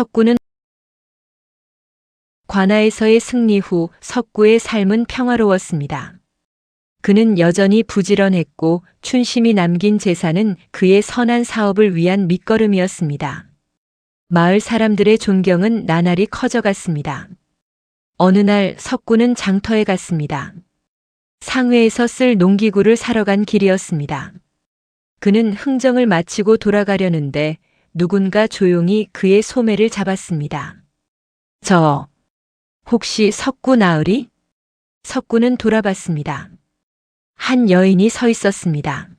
석구는 관아에서의 승리 후 석구의 삶은 평화로웠습니다. 그는 여전히 부지런했고 춘심이 남긴 재산은 그의 선한 사업을 위한 밑거름이었습니다. 마을 사람들의 존경은 나날이 커져갔습니다. 어느 날 석구는 장터에 갔습니다. 상회에서 쓸 농기구를 사러 간 길이었습니다. 그는 흥정을 마치고 돌아가려는데 누군가 조용히 그의 소매를 잡았습니다. 저, 혹시 석구 나으리? 석구는 돌아봤습니다. 한 여인이 서 있었습니다.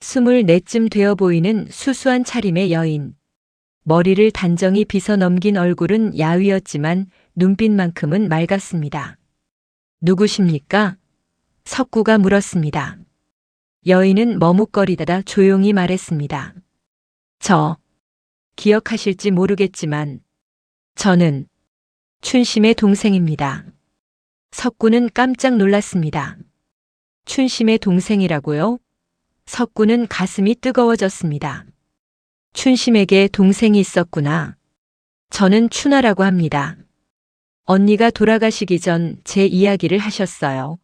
스물넷쯤 되어 보이는 수수한 차림의 여인. 머리를 단정히 빗어 넘긴 얼굴은 야위었지만 눈빛만큼은 맑았습니다. 누구십니까? 석구가 물었습니다. 여인은 머뭇거리다가 조용히 말했습니다. 저, 기억하실지 모르겠지만, 저는 춘심의 동생입니다. 석구는 깜짝 놀랐습니다. 춘심의 동생이라고요? 석구는 가슴이 뜨거워졌습니다. 춘심에게 동생이 있었구나. 저는 춘하라고 합니다. 언니가 돌아가시기 전 제 이야기를 하셨어요.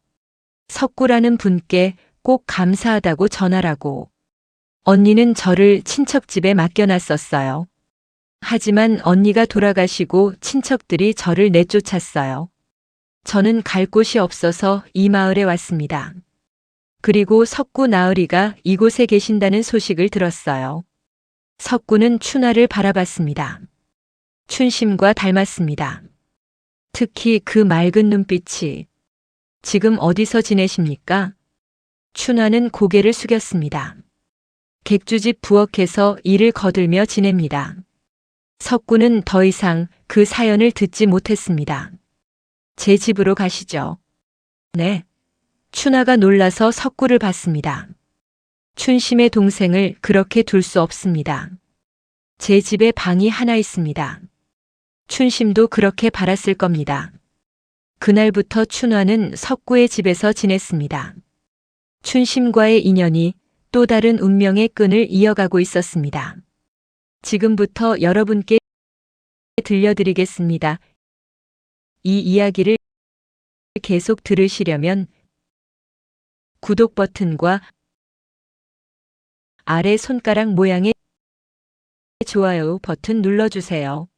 석구라는 분께 꼭 감사하다고 전하라고. 언니는 저를 친척집에 맡겨놨었어요. 하지만 언니가 돌아가시고 친척들이 저를 내쫓았어요. 저는 갈 곳이 없어서 이 마을에 왔습니다. 그리고 석구 나으리가 이곳에 계신다는 소식을 들었어요. 석구는 춘하를 바라봤습니다. 춘심과 닮았습니다. 특히 그 맑은 눈빛이 지금 어디서 지내십니까? 춘하는 고개를 숙였습니다. 객주집 부엌에서 일을 거들며 지냅니다. 석구는 더 이상 그 사연을 듣지 못했습니다. 제 집으로 가시죠. 네. 춘하가 놀라서 석구를 봤습니다. 춘심의 동생을 그렇게 둘 수 없습니다. 제 집에 방이 하나 있습니다. 춘심도 그렇게 바랐을 겁니다. 그날부터 춘화는 석구의 집에서 지냈습니다. 춘심과의 인연이 또 다른 운명의 끈을 이어가고 있었습니다. 지금부터 여러분께 들려드리겠습니다. 이 이야기를 계속 들으시려면 구독 버튼과 아래 손가락 모양의 좋아요 버튼 눌러주세요.